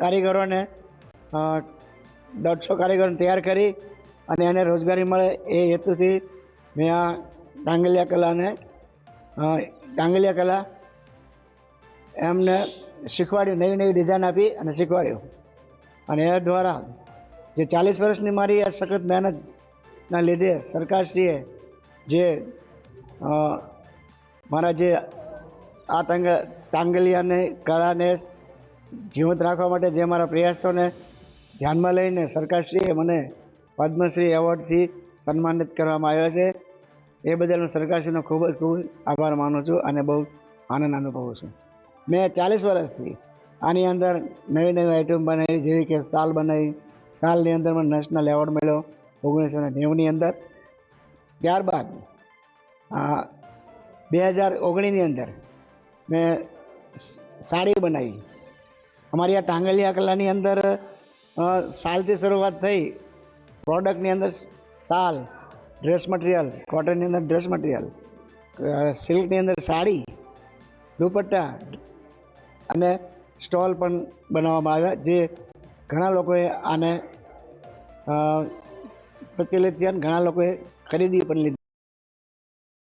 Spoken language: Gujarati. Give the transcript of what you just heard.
કારીગરોને દોઢસો કારીગરોને તૈયાર કરી અને એને રોજગારી મળે એ હેતુથી મેં આ ડાંગલિયા કલાને ડાંગલિયા કલા એમને શીખવાડ્યું, નવી નવી ડિઝાઇન આપી અને શીખવાડ્યું. અને એ દ્વારા જે ચાલીસ વર્ષની મારી આ સખત મહેનતના લીધે સરકારશ્રીએ જે મારા જે આ ટાંગ, ટાંગલિયાને, કલાને જીવંત રાખવા માટે જે મારા પ્રયાસોને ધ્યાનમાં લઈને સરકારશ્રીએ મને પદ્મશ્રી એવોર્ડથી સન્માનિત કરવામાં આવ્યો છે. એ બદલ હું સરકારશ્રીનો ખૂબ જ ખૂબ આભાર માનું છું અને બહુ આનંદ અનુભવું છું. મેં ચાલીસ વર્ષથી આની અંદર નવી નવી આઈટમ બનાવી, જેવી કે સાલ બનાવી. સાલની અંદર મને નેશનલ એવોર્ડ મળ્યો ઓગણીસો ને નેવુંની અંદર. ત્યારબાદ બે હજાર ઓગણીસની અંદર મેં સાડી બનાવી. અમારી આ ટાંગલિયા કલાની અંદર શાલથી શરૂઆત થઈ. પ્રોડક્ટની અંદર સાલ ડ્રેસ મટીરિયલ કોટનની અંદર ડ્રેસ મટીરિયલ સિલ્કની અંદર સાડી, દુપટ્ટા અને સ્ટોલ પણ બનાવવામાં આવ્યા, જે ઘણા લોકોએ આને પ્રચલિત થયા ઘણા લોકોએ ખરીદી પણ લીધી.